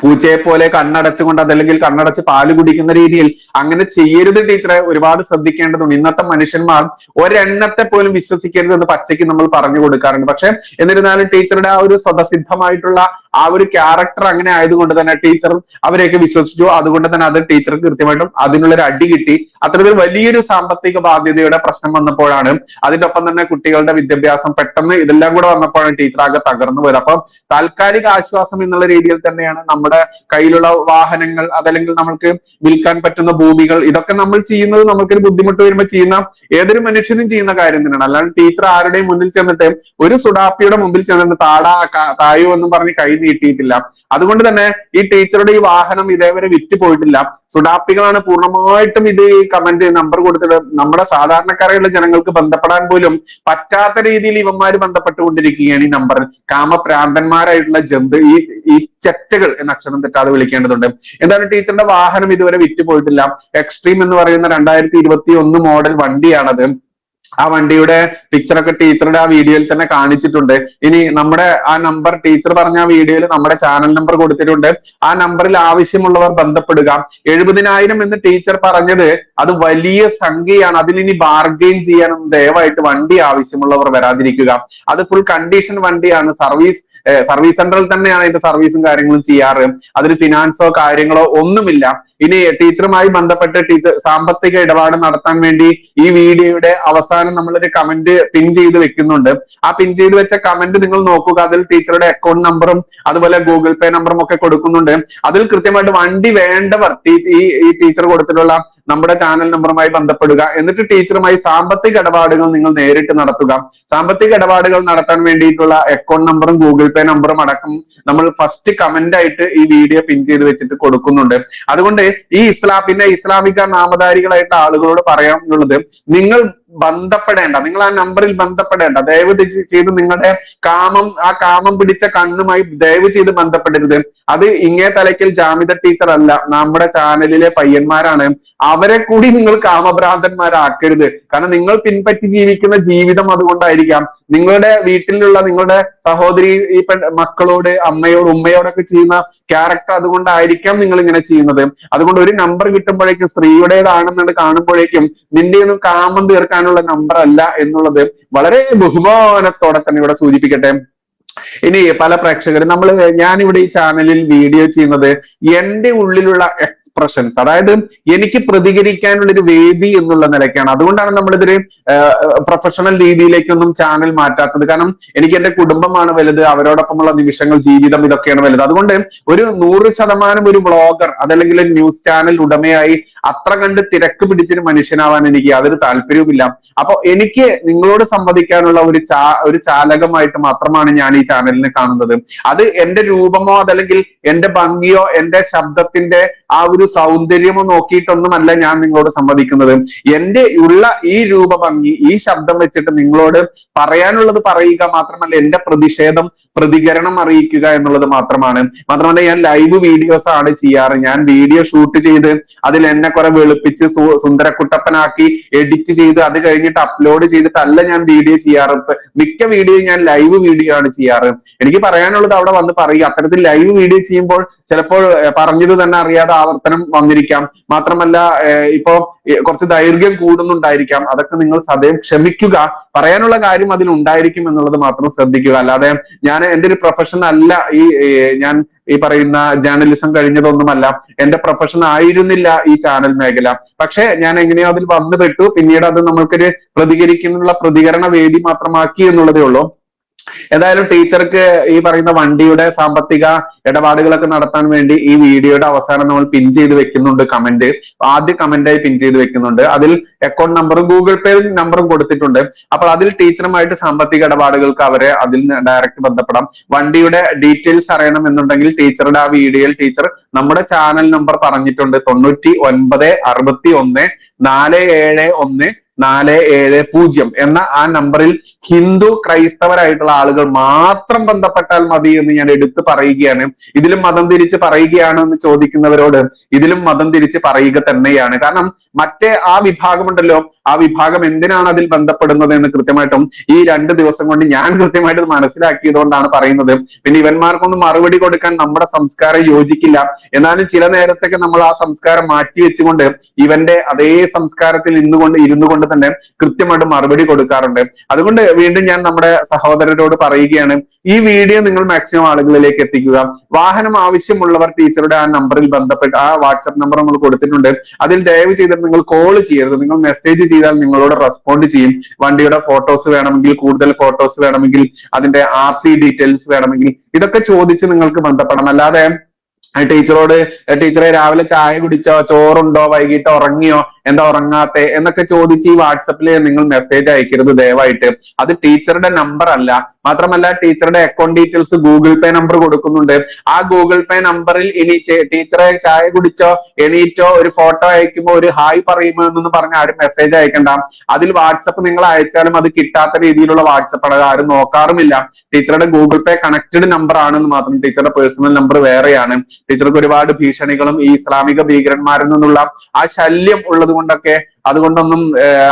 പൂച്ചയെ പോലെ കണ്ണടച്ചുകൊണ്ട് അതല്ലെങ്കിൽ കണ്ണടച്ച് പാൽ കുടിക്കുന്ന രീതിയിൽ അങ്ങനെ ചെയ്യരുത് ടീച്ചറെ. ഒരുപാട് ശ്രദ്ധിക്കേണ്ടതുണ്ട്. ഇന്നത്തെ മനുഷ്യന്മാർ ഒരെണ്ണത്തെ പോലും വിശ്വസിക്കരുത് എന്ന് പച്ചയ്ക്ക് നമ്മൾ പറഞ്ഞു കൊടുക്കാറുണ്ട്. പക്ഷെ എന്നിരുന്നാലും ടീച്ചറുടെ ആ ഒരു സ്വതസിദ്ധമായിട്ടുള്ള ആ ഒരു ക്യാരക്ടർ അങ്ങനെ ആയതുകൊണ്ട് തന്നെ ടീച്ചർ അവരെയൊക്കെ വിശ്വസിച്ചു. അതുകൊണ്ട് തന്നെ അത് ടീച്ചർക്ക് കൃത്യമായിട്ടും അതിനുള്ളൊരു അടി കിട്ടി. അത്തരത്തിൽ വലിയൊരു സാമ്പത്തിക ബാധ്യതയുടെ പ്രശ്നം വന്നപ്പോഴാണ് അതിന്റെ ഒപ്പം തന്നെ കുട്ടികളുടെ വിദ്യാഭ്യാസം പെട്ടെന്ന് ഇതെല്ലാം കൂടെ വന്നപ്പോഴാണ് ടീച്ചർ ആകെ തകർന്നു പോയത്. അപ്പം താൽക്കാലിക ആശ്വാസം എന്നുള്ള രീതിയിൽ തന്നെയാണ് നമ്മുടെ കയ്യിലുള്ള വാഹനങ്ങൾ അതല്ലെങ്കിൽ നമ്മൾക്ക് വിൽക്കാൻ പറ്റുന്ന ഭൂമികൾ ഇതൊക്കെ നമ്മൾ ചെയ്യുന്നത് നമുക്കൊരു ബുദ്ധിമുട്ട് വരുമ്പോൾ ചെയ്യുന്ന ഏതൊരു മനുഷ്യനും ചെയ്യുന്ന കാര്യം തന്നെയാണ്. അല്ലാണ്ട് ടീച്ചർ ആരുടെയും മുന്നിൽ ചെന്നിട്ട് ഒരു സുഡാപ്പിയുടെ മുമ്പിൽ ചെന്നിട്ട് താടാ തായോ എന്നും പറഞ്ഞ് കൈ നീട്ടിയിട്ടില്ല അതുകൊണ്ട് തന്നെ ഈ ടീച്ചറുടെ ഈ വാഹനം ഇതേവരെ വിറ്റ് പോയിട്ടില്ല. സുഡാപ്പികളാണ് പൂർണമായിട്ടും ഇത് ഈ കമന്റ് നമ്പർ കൊടുത്തിട്ട് നമ്മുടെ സാധാരണക്കാരായുള്ള ജനങ്ങൾക്ക് ബന്ധപ്പെടാൻ പോലും പറ്റാത്ത രീതിയിൽ ഇവന്മാര് ബന്ധപ്പെട്ടുകൊണ്ടിരിക്കുകയാണ് ഈ നമ്പർ കാമപ്രാന്തന്മാരായിട്ടുള്ള ജന്തു ഈ ഈ ചെറ്റകൾ എന്ന അക്ഷരം തെറ്റാതെ വിളിക്കേണ്ടതുണ്ട്. എന്താണ് ടീച്ചറുടെ വാഹനം ഇതുവരെ വിറ്റ് പോയിട്ടില്ല? എക്സ്ട്രീം എന്ന് പറയുന്ന രണ്ടായിരത്തി ഇരുപത്തി ഒന്ന് മോഡൽ വണ്ടിയാണത്. ആ വണ്ടിയുടെ പിക്ചറൊക്കെ ടീച്ചറുടെ ആ വീഡിയോയിൽ തന്നെ കാണിച്ചിട്ടുണ്ട്. ഇനി നമ്മുടെ ആ നമ്പർ ടീച്ചർ പറഞ്ഞ ആ വീഡിയോയിൽ നമ്മുടെ ചാനൽ നമ്പർ കൊടുത്തിട്ടുണ്ട്. ആ നമ്പറിൽ ആവശ്യമുള്ളവർ ബന്ധപ്പെടുക. എഴുപതിനായിരം എന്ന് ടീച്ചർ പറഞ്ഞത് അത് വലിയ സംഖ്യയാണ്. അതിൽ ഇനി ബാർഗെയിൻ ചെയ്യാനൊന്നും ദയവായിട്ട് വണ്ടി ആവശ്യമുള്ളവർ വരാതിരിക്കുക. അത് ഫുൾ കണ്ടീഷൻ വണ്ടിയാണ്. സർവീസ് സർവീസ് സെന്ററിൽ തന്നെയാണ് അതിന്റെ സർവീസും കാര്യങ്ങളും ചെയ്യാറ്. അതിന് ഫിനാൻസോ കാര്യങ്ങളോ ഒന്നുമില്ല. ഇനി ടീച്ചറുമായി ബന്ധപ്പെട്ട് ടീച്ചർ സാമ്പത്തിക ഇടപാട് നടത്താൻ വേണ്ടി ഈ വീഡിയോയുടെ അവസാനം നമ്മളൊരു കമന്റ് പിൻ ചെയ്ത് വെക്കുന്നുണ്ട്. ആ പിൻ ചെയ്ത് വെച്ച കമന്റ് നിങ്ങൾ നോക്കുക. അതിൽ ടീച്ചറുടെ അക്കൗണ്ട് നമ്പറും അതുപോലെ ഗൂഗിൾ പേ നമ്പറും ഒക്കെ കൊടുക്കുന്നുണ്ട്. അതിൽ കൃത്യമായിട്ട് വണ്ടി വേണ്ടവർ ഈ ടീച്ചർ കൊടുത്തിട്ടുള്ള നമ്മുടെ ചാനൽ നമ്പറുമായി ബന്ധപ്പെടുക. എന്നിട്ട് ടീച്ചറുമായി സാമ്പത്തിക ഇടപാടുകൾ നിങ്ങൾ നേരിട്ട് നടത്തുക. സാമ്പത്തിക ഇടപാടുകൾ നടത്താൻ വേണ്ടിയിട്ടുള്ള അക്കൗണ്ട് നമ്പറും ഗൂഗിൾ പേ നമ്പറും അടക്കം നമ്മൾ ഫസ്റ്റ് കമന്റ് ആയിട്ട് ഈ വീഡിയോ പിൻ ചെയ്ത് വെച്ചിട്ട് കൊടുക്കുന്നുണ്ട്. അതുകൊണ്ട് ഈ ഇസ്ലാം പിന്നെ ഇസ്ലാമിക നാമധാരികളായിട്ട് ആളുകളോട് പറയാനുള്ളത് നിങ്ങൾ ബന്ധപ്പെടേണ്ട. നിങ്ങൾ ആ നമ്പറിൽ ബന്ധപ്പെടേണ്ട. ദയവ് ചെയ്ത് നിങ്ങളുടെ കാമം ആ കാമം പിടിച്ച കണ്ണുമായി ദയവ് ചെയ്ത് ബന്ധപ്പെടരുത്. അത് ഇങ്ങേ തലയ്ക്കൽ ജാമിത ടീച്ചർ അല്ല നമ്മുടെ ചാനലിലെ പയ്യന്മാരാണ്. അവരെ കൂടി നിങ്ങൾ കാമഭ്രാന്തന്മാരാക്കരുത്. കാരണം നിങ്ങൾ പിൻപറ്റി ജീവിക്കുന്ന ജീവിതം അതുകൊണ്ടായിരിക്കാം. നിങ്ങളുടെ വീട്ടിലുള്ള നിങ്ങളുടെ സഹോദരി ഈ മക്കളോട് അമ്മയോട് ഉമ്മയോടൊക്കെ ചെയ്യുന്ന ക്യാരക്ടർ അതുകൊണ്ടായിരിക്കാം നിങ്ങൾ ഇങ്ങനെ ചെയ്യുന്നത്. അതുകൊണ്ട് ഒരു നമ്പർ കിട്ടുമ്പോഴേക്കും സ്ത്രീയുടേതാണെന്നത് കാണുമ്പോഴേക്കും നിന്റെ ഒന്നും കാമം തീർക്കാനുള്ള നമ്പർ അല്ല എന്നുള്ളത് വളരെ ബഹുമാനത്തോടെ തന്നെ ഇവിടെ സൂചിപ്പിക്കട്ടെ. ഇനി പല പ്രേക്ഷകരും നമ്മൾ ഞാനിവിടെ ഈ ചാനലിൽ വീഡിയോ ചെയ്യുന്നത് എന്റെ ഉള്ളിലുള്ള എക്സ്പ്രഷൻസ് അതായത് എനിക്ക് പ്രതികരിക്കാനുള്ള ഒരു വേദി എന്നുള്ള നിലയ്ക്കാണ്. അതുകൊണ്ടാണ് നമ്മളിതൊരു പ്രൊഫഷണൽ രീതിയിലേക്കൊന്നും ചാനൽ മാറ്റാത്തത്. കാരണം എനിക്ക് എന്റെ കുടുംബമാണ് വലുത് അവരോടൊപ്പമുള്ള നിമിഷങ്ങൾ ജീവിതം ഇതൊക്കെയാണ് വലുത്. അതുകൊണ്ട് ഒരു നൂറ് ശതമാനം ഒരു ബ്ലോഗർ അതല്ലെങ്കിൽ ന്യൂസ് ചാനൽ ഉടമയായി അത്ര കണ്ട് തിരക്ക് പിടിച്ചൊരു മനുഷ്യനാവാൻ എനിക്ക് യാതൊരു താല്പര്യവുമില്ല. അപ്പൊ എനിക്ക് നിങ്ങളോട് സംവദിക്കാനുള്ള ഒരു ചാ ഒരു ചാലകമായിട്ട് മാത്രമാണ് ഞാൻ ഈ ചാനലിനെ കാണുന്നത്. അത് എന്റെ രൂപമോ അതല്ലെങ്കിൽ എന്റെ ഭംഗിയോ എന്റെ ശബ്ദത്തിന്റെ ആ ഒരു സൗന്ദര്യമോ നോക്കിയിട്ടൊന്നുമല്ല ഞാൻ നിങ്ങളോട് സംവദിക്കുന്നത്. എന്റെ ഉള്ള ഈ രൂപഭംഗി ഈ ശബ്ദം വെച്ചിട്ട് നിങ്ങളോട് പറയാനുള്ളത് പറയുക മാത്രമല്ല എന്റെ പ്രതിഷേധം പ്രതികരണം അറിയിക്കുക എന്നുള്ളത് മാത്രമാണ്. മാത്രമല്ല ഞാൻ ലൈവ് വീഡിയോസ് ആണ് ചെയ്യാറ്. ഞാൻ വീഡിയോ ഷൂട്ട് ചെയ്ത് അതിൽ എന്നെ കുറെ വെളുപ്പിച്ച് സുന്ദരക്കുട്ടപ്പനാക്കി എഡിറ്റ് ചെയ്ത് അത് കഴിഞ്ഞിട്ട് അപ്ലോഡ് ചെയ്തിട്ടല്ല ഞാൻ വീഡിയോ ചെയ്യാറ്. മിക്ക വീഡിയോ ഞാൻ ലൈവ് വീഡിയോ ആണ് ചെയ്യാറ്. എനിക്ക് പറയാനുള്ളത് അവിടെ വന്ന് പറയുക. അത്തരത്തിൽ ലൈവ് വീഡിയോ ചെയ്യുമ്പോൾ ചിലപ്പോൾ പറഞ്ഞത് തന്നെ അറിയാതെ ആവർത്തനം വന്നിരിക്കാം. മാത്രമല്ല ഇപ്പോ കുറച്ച് ദൈർഘ്യം കൂടുന്നുണ്ടായിരിക്കാം. അതൊക്കെ നിങ്ങൾ സദയം ക്ഷമിക്കുക. പറയാനുള്ള കാര്യം അതിൽ ഉണ്ടായിരിക്കും എന്നുള്ളത് മാത്രം ശ്രദ്ധിക്കുക. അല്ലാതെ ഞാൻ എന്റെ ഒരു പ്രൊഫഷൻ അല്ല. ഈ ഞാൻ ഈ പറയുന്ന ജേർണലിസം കഴിഞ്ഞതൊന്നുമല്ല. എന്റെ പ്രൊഫഷൻ ആയിരുന്നില്ല ഈ ചാനൽ മേഖല. പക്ഷെ ഞാൻ എങ്ങനെയോ അതിൽ വന്നു പെട്ടു പിന്നീട് അത് നമ്മൾക്കൊരു പ്രതികരിക്കാനുള്ള പ്രതികരണ വേദി മാത്രമാക്കി എന്നുള്ളതേ ഉള്ളൂ. എന്തായാലും ടീച്ചർക്ക് ഈ പറയുന്ന വണ്ടിയുടെ സാമ്പത്തിക ഇടപാടുകളൊക്കെ നടത്താൻ വേണ്ടി ഈ വീഡിയോയുടെ അവസാനം നമ്മൾ പിൻ ചെയ്ത് വെക്കുന്നുണ്ട് കമന്റ് ആദ്യ കമന്റായി പിൻ ചെയ്ത് വെക്കുന്നുണ്ട്. അതിൽ അക്കൗണ്ട് നമ്പറും ഗൂഗിൾ പേ നമ്പറും കൊടുത്തിട്ടുണ്ട്. അപ്പോൾ അതിൽ ടീച്ചറുമായിട്ട് സാമ്പത്തിക ഇടപാടുകൾക്ക് അവരെ അതിൽ ഡയറക്റ്റ് ബന്ധപ്പെടാം. വണ്ടിയുടെ ഡീറ്റെയിൽസ് അറിയണം എന്നുണ്ടെങ്കിൽ ടീച്ചറുടെ ആ വീഡിയോയിൽ ടീച്ചർ നമ്മുടെ ചാനൽ നമ്പർ പറഞ്ഞിട്ടുണ്ട്. തൊണ്ണൂറ്റി ഒൻപത് അറുപത്തി ഒന്ന് നാല് ഏഴ് ഒന്ന് നാല് ഏഴ് പൂജ്യം എന്ന ആ നമ്പറിൽ ഹിന്ദു ക്രൈസ്തവരായിട്ടുള്ള ആളുകൾ മാത്രം ബന്ധപ്പെട്ടാൽ മതി എന്ന് ഞാൻ എടുത്തു പറയുകയാണ്. ഇതിലും മതം തിരിച്ച് പറയുകയാണ് എന്ന് ചോദിക്കുന്നവരോട് ഇതിലും മതം തിരിച്ച് പറയുക തന്നെയാണ്. കാരണം മറ്റേ ആ വിഭാഗമുണ്ടല്ലോ ആ വിഭാഗം എന്തിനാണ് അതിൽ ബന്ധപ്പെടുന്നത് എന്ന് കൃത്യമായിട്ടും ഈ രണ്ട് ദിവസം കൊണ്ട് ഞാൻ കൃത്യമായിട്ട് മനസ്സിലാക്കിയത് കൊണ്ടാണ് പറയുന്നത്. പിന്നെ ഇവന്മാർക്കൊന്നും മറുപടി കൊടുക്കാൻ നമ്മുടെ സംസ്കാരം യോജിക്കില്ല. എന്നാലും ചില നേരത്തൊക്കെ നമ്മൾ ആ സംസ്കാരം മാറ്റി വെച്ചുകൊണ്ട് ഇവന്റെ അതേ സംസ്കാരത്തിൽ ഇന്നുകൊണ്ട് ഇരുന്നു കൊണ്ട് തന്നെ കൃത്യമായിട്ട് മറുപടി കൊടുക്കാറുണ്ട്. അതുകൊണ്ട് വീണ്ടും ഞാൻ നമ്മുടെ സഹോദരരോട് പറയുകയാണ് ഈ വീഡിയോ നിങ്ങൾ മാക്സിമം ആളുകളിലേക്ക് എത്തിക്കുക. വാഹനം ആവശ്യമുള്ളവർ ടീച്ചറുടെ ആ നമ്പറിൽ ബന്ധപ്പെട്ട് ആ വാട്സപ്പ് നമ്പർ നമ്മൾ കൊടുത്തിട്ടുണ്ട്. അതിൽ ദയവ് ചെയ്തിട്ട് നിങ്ങൾ കോൾ ചെയ്യരുത്. നിങ്ങൾ മെസ്സേജ് ചെയ്താൽ നിങ്ങളോട് റെസ്പോണ്ട് ചെയ്യും. വണ്ടിയുടെ ഫോട്ടോസ് വേണമെങ്കിൽ കൂടുതൽ ഫോട്ടോസ് വേണമെങ്കിൽ അതിന്റെ ആർ സി ഡീറ്റെയിൽസ് വേണമെങ്കിൽ. ഇതൊക്കെ ചോദിച്ച് നിങ്ങൾക്ക് ബന്ധപ്പെടണം. അല്ലാതെ ടീച്ചറോട് ടീച്ചറെ രാവിലെ ചായ കുടിച്ചോ ചോറുണ്ടോ വൈകിട്ട് ഉറങ്ങിയോ എന്താ ഉറങ്ങാത്തെ എന്നൊക്കെ ചോദിച്ച് ഈ വാട്സപ്പിൽ നിങ്ങൾ മെസ്സേജ് അയക്കരുത് ദയവായിട്ട്. അത് ടീച്ചറുടെ നമ്പർ അല്ല. മാത്രമല്ല ടീച്ചറുടെ account details Google Pay number കൊടുക്കുന്നുണ്ട്. ആ ഗൂഗിൾ പേ നമ്പറിൽ ഇനി ടീച്ചറെ ചായ കുടിച്ചോ എണീറ്റോ ഒരു ഫോട്ടോ അയക്കുമ്പോൾ ഒരു ഹായ് പറയുമോ എന്നൊന്നും പറഞ്ഞ് ആരും മെസ്സേജ് അയക്കണ്ട. അതിൽ വാട്സപ്പ് നിങ്ങൾ അയച്ചാലും അത് കിട്ടാത്ത രീതിയിലുള്ള വാട്സപ്പ് ആണ്. ആരും നോക്കാറുമില്ല. ടീച്ചറുടെ ഗൂഗിൾ പേ കണക്റ്റഡ് നമ്പർ ആണെന്ന് മാത്രം ടീച്ചറുടെ പേഴ്സണൽ നമ്പർ വേറെയാണ്. ടീച്ചർക്ക് ഒരുപാട് ഭീഷണികളും ഈ ഇസ്ലാമിക ഭീകരന്മാരിൽ നിന്നുള്ള ആ ശല്യം ഉള്ളത് കൊണ്ടൊക്കെ അതുകൊണ്ടൊന്നും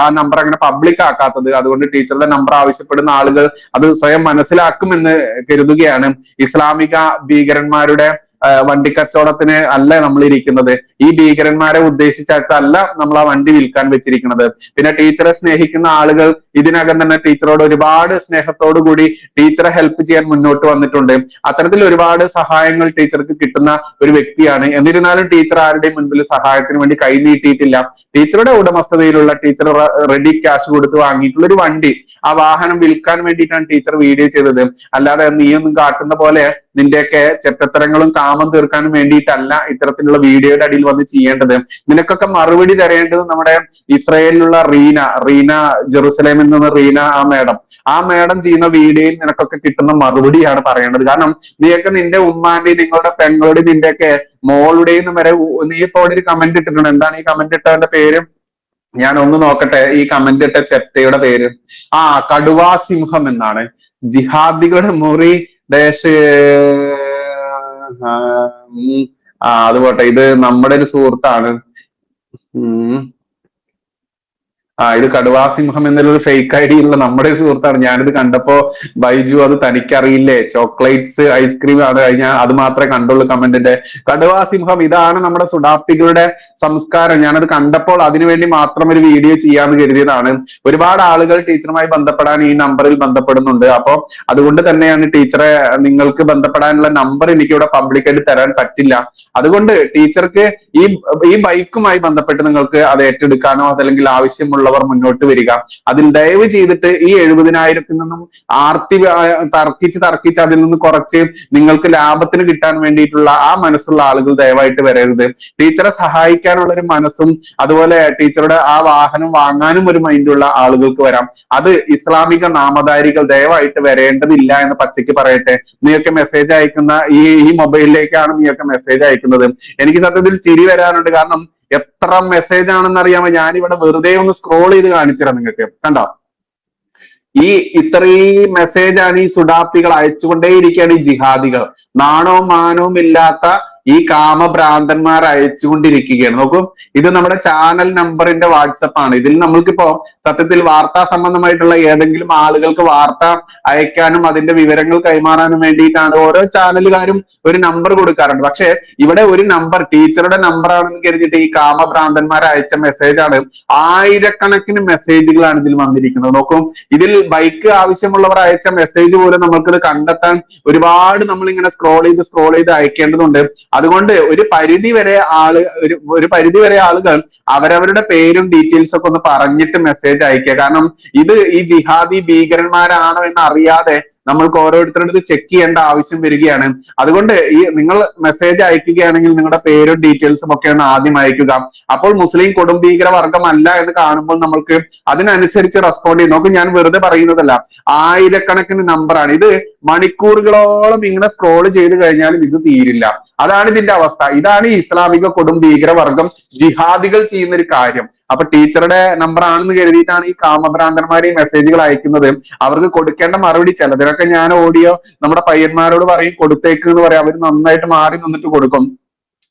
ആ നമ്പർ അങ്ങനെ പബ്ലിക് ആക്കാത്തത്. അതുകൊണ്ട് ടീച്ചറുടെ നമ്പർ ആവശ്യപ്പെടുന്ന ആളുകൾ അത് സ്വയം മനസ്സിലാക്കുമെന്ന് കരുതുകയാണ് ഇസ്ലാമിക ഭീകരന്മാരുടെ ആ, വണ്ടിക്കച്ചവടത്തിന് അല്ല നമ്മൾ ഇരിക്കുന്നത് ഈ ഭീകരന്മാരെ ഉദ്ദേശിച്ചിട്ടല്ല നമ്മൾ ആ വണ്ടി വിൽക്കാൻ വെച്ചിരിക്കുന്നത്. പിന്നെ ടീച്ചറെ സ്നേഹിക്കുന്ന ആളുകൾ ഇതിനകം തന്നെ ടീച്ചറോട് ഒരുപാട് സ്നേഹത്തോടു കൂടി ടീച്ചറെ ഹെൽപ്പ് ചെയ്യാൻ മുന്നോട്ട് വന്നിട്ടുണ്ട്. അത്തരത്തിൽ ഒരുപാട് സഹായങ്ങൾ ടീച്ചർക്ക് കിട്ടുന്ന ഒരു വ്യക്തിയാണ്. എന്നിരുന്നാലും ടീച്ചർ ആരുടെയും മുൻപിൽ സഹായത്തിന് വേണ്ടി കൈനീട്ടിയിട്ടില്ല ടീച്ചറുടെ ഉടമസ്ഥതയിലുള്ള ടീച്ചർ റെഡി ക്യാഷ് കൊടുത്ത് വാങ്ങിയിട്ടുള്ള ഒരു വണ്ടി ആ വാഹനം വിൽക്കാൻ വേണ്ടിയിട്ടാണ് ടീച്ചർ വീഡിയോ ചെയ്തത്. അല്ലാതെ നീയൊന്നും കാട്ടുന്ന പോലെ നിന്റെയൊക്കെ ചെറ്റത്തരങ്ങളും കാമം തീർക്കാനും വേണ്ടിയിട്ടല്ല ഇത്തരത്തിലുള്ള വീഡിയോയുടെ അടിയിൽ വന്ന് ചെയ്യേണ്ടത്. നിനക്കൊക്കെ മറുപടി തരേണ്ടത് നമ്മുടെ ഇസ്രയേലിലുള്ള റീന റീന ജെറുസലേമിൽ നിന്ന് റീന ആ മേഡം. ആ മേഡം ചെയ്യുന്ന വീഡിയോയിൽ നിനക്കൊക്കെ കിട്ടുന്ന മറുപടിയാണ് പറയേണ്ടത്. കാരണം നീയൊക്കെ നിന്റെ ഉമ്മാന്റെയും നിങ്ങളുടെ പെങ്ങളുടെയും നിന്റെയൊക്കെ മോളുടെയും വരെ നീ ഇപ്പൊ ഒരു കമന്റ് ഇട്ടിട്ടുണ്ട്. എന്താണ് ഈ കമന്റ് ഇട്ടവന്റെ പേര്? ഞാൻ ഒന്ന് നോക്കട്ടെ. ഈ കമന്റ് ഇട്ട ചെറ്റയുടെ പേര്? ആ കടുവാ സിംഹം എന്നാണ്. ജിഹാദികളുടെ മുറി ആ അത് പോട്ടെ. ഇത് നമ്മുടെ ഒരു സുഹൃത്താണ്. ഉം ആ ഇത് കടുവാ സിംഹം എന്നൊരു ഫേക്ക് ഐ ഡി ഉള്ള നമ്മുടെ സുഹൃത്താണ്. ഞാനിത് കണ്ടപ്പോ ബൈജു അത് തനിക്കറിയില്ലേ? ചോക്ലേറ്റ്സ് ഐസ്ക്രീം ആണ് കഴിഞ്ഞാൽ അത് മാത്രമേ കണ്ടുള്ളൂ കമന്റിന്റെ. കടുവാ സിംഹം ഇതാണ് നമ്മുടെ സുഡാപ്തികളുടെ സംസ്കാരം. ഞാനത് കണ്ടപ്പോൾ അതിനുവേണ്ടി മാത്രം ഒരു വീഡിയോ ചെയ്യാന്ന് കരുതിയതാണ്. ഒരുപാട് ആളുകൾ ടീച്ചറുമായി ബന്ധപ്പെടാൻ ഈ നമ്പറിൽ ബന്ധപ്പെടുന്നുണ്ട്. അപ്പൊ അതുകൊണ്ട് തന്നെയാണ് ടീച്ചറെ നിങ്ങൾക്ക് ബന്ധപ്പെടാനുള്ള നമ്പർ എനിക്ക് ഇവിടെ പബ്ലിക്കായിട്ട് തരാൻ പറ്റില്ല. അതുകൊണ്ട് ടീച്ചർക്ക് ഈ ഈ ബൈക്കുമായി ബന്ധപ്പെട്ട് നിങ്ങൾക്ക് അത് ഏറ്റെടുക്കാനോ അതല്ലെങ്കിൽ ആവശ്യമുള്ളവർ മുന്നോട്ട് വരിക. അതിൽ ദയവ് ചെയ്തിട്ട് ഈ എഴുപതിനായിരത്തിൽ നിന്നും ആർത്തി തർക്കിച്ച് തർക്കിച്ച് അതിൽ നിന്ന് കുറച്ച് നിങ്ങൾക്ക് ലാഭത്തിന് കിട്ടാൻ വേണ്ടിയിട്ടുള്ള ആ മനസ്സുള്ള ആളുകൾ ദയവായിട്ട് വരരുത്. ടീച്ചറെ സഹായിക്കാനുള്ള ഒരു മനസ്സും അതുപോലെ ടീച്ചറുടെ ആ വാഹനം വാങ്ങാനും ഒരു മൈൻഡുള്ള ആളുകൾക്ക് വരാം. അത് ഇസ്ലാമിക നാമധാരികൾ ദയവായിട്ട് വരേണ്ടതില്ല എന്ന് പച്ചയ്ക്ക് പറയട്ടെ. നീയൊക്കെ മെസ്സേജ് അയക്കുന്ന ഈ ഈ മൊബൈലിലേക്കാണ് നീയൊക്കെ മെസ്സേജ് അയക്കുന്നത്. എനിക്ക് സത്യത്തിൽ ചിരി വരാനുണ്ട്. കാരണം എത്ര മെസ്സേജ് ആണെന്ന് അറിയാമോ? ഞാനിവിടെ വെറുതെ ഒന്ന് സ്ക്രോൾ ചെയ്ത് കാണിച്ചുതരാം നിങ്ങൾക്ക്. കണ്ടോ? ഈ ഇത്രയും മെസ്സേജ് ആണ് ഈ സുഡാപ്പികൾ അയച്ചുകൊണ്ടേയിരിക്കുകയാണ് ഈ ജിഹാദികൾ. നാണവും മാനവും ഇല്ലാത്ത ഈ കാമഭ്രാന്തന്മാർ അയച്ചുകൊണ്ടിരിക്കുകയാണ്. നോക്കൂ ഇത് നമ്മുടെ ചാനൽ നമ്പറിന്റെ വാട്സപ്പ് ആണ്. ഇതിൽ നമ്മൾക്കിപ്പോ സത്യത്തിൽ വാർത്താ സംബന്ധമായിട്ടുള്ള ഏതെങ്കിലും ആളുകൾക്ക് വാർത്ത അയക്കാനും അതിന്റെ വിവരങ്ങൾ കൈമാറാനും വേണ്ടിയിട്ടാണ് ഓരോ ചാനലുകാരും ഒരു നമ്പർ കൊടുക്കാറുണ്ട്. പക്ഷെ ഇവിടെ ഒരു നമ്പർ ടീച്ചറുടെ നമ്പർ ആണെന്ന് കരുതിയിട്ട് ഈ കാമഭ്രാന്തന്മാർ അയച്ച മെസ്സേജ് ആണ്. ആയിരക്കണക്കിന് മെസ്സേജുകളാണ് ഇതിൽ വന്നിരിക്കുന്നത്. നോക്കും ഇതിൽ ബൈക്ക് ആവശ്യമുള്ളവർ അയച്ച മെസ്സേജ് പോലും നമ്മൾക്കിത് കണ്ടെത്താൻ ഒരുപാട് നമ്മൾ ഇങ്ങനെ സ്ക്രോൾ ചെയ്ത് സ്ക്രോൾ ചെയ്ത് അയക്കേണ്ടതുണ്ട്. അതുകൊണ്ട് ഒരു പരിധി വരെ ആൾ ഒരു ഒരു പരിധി വരെ ആളുകൾ അവരവരുടെ പേരും ഡീറ്റെയിൽസ് ഒക്കെ ഒന്ന് പറഞ്ഞിട്ട് മെസ്സേജ് അയക്കുക. കാരണം ഇത് ഈ ജിഹാദി ഭീകരന്മാരാണോ എന്ന് അറിയാതെ നമ്മൾക്ക് ഓരോരുത്തരുടെ അടുത്ത് ചെക്ക് ചെയ്യേണ്ട ആവശ്യം വരികയാണ്. അതുകൊണ്ട് ഈ നിങ്ങൾ മെസ്സേജ് അയക്കുകയാണെങ്കിൽ നിങ്ങളുടെ പേരും ഡീറ്റെയിൽസും ഒക്കെയാണ് ആദ്യം അയക്കുക. അപ്പോൾ മുസ്ലിം കൊടും ഭീകര എന്ന് കാണുമ്പോൾ നമ്മൾക്ക് അതിനനുസരിച്ച് റെസ്പോണ്ട് ചെയ്യും. നോക്കും ഞാൻ വെറുതെ പറയുന്നതല്ല. ആയിരക്കണക്കിന് നമ്പറാണ് ഇത് മണിക്കൂറുകളോളം ഇങ്ങനെ സ്ക്രോൾ ചെയ്ത് കഴിഞ്ഞാലും ഇത് തീരില്ല. അതാണ് ഇതിന്റെ അവസ്ഥ. ഇതാണ് ഇസ്ലാമിക കൊടും ഭീകരവർഗം ജിഹാദികൾ ചെയ്യുന്ന ഒരു കാര്യം. അപ്പൊ ടീച്ചറുടെ നമ്പർ ആണെന്ന് കരുതിയിട്ടാണ് ഈ കാമഭ്രാന്തന്മാർ ഈ മെസ്സേജുകൾ അയക്കുന്നത്. അവർക്ക് കൊടുക്കേണ്ട മറുപടി ചിലതിനൊക്കെ ഞാൻ ഓഡിയോ നമ്മുടെ പയ്യന്മാരോട് പറയും കൊടുത്തേക്ക് എന്ന് പറയാം. അവർ നന്നായിട്ട് മാറി നിന്നിട്ട് കൊടുക്കും.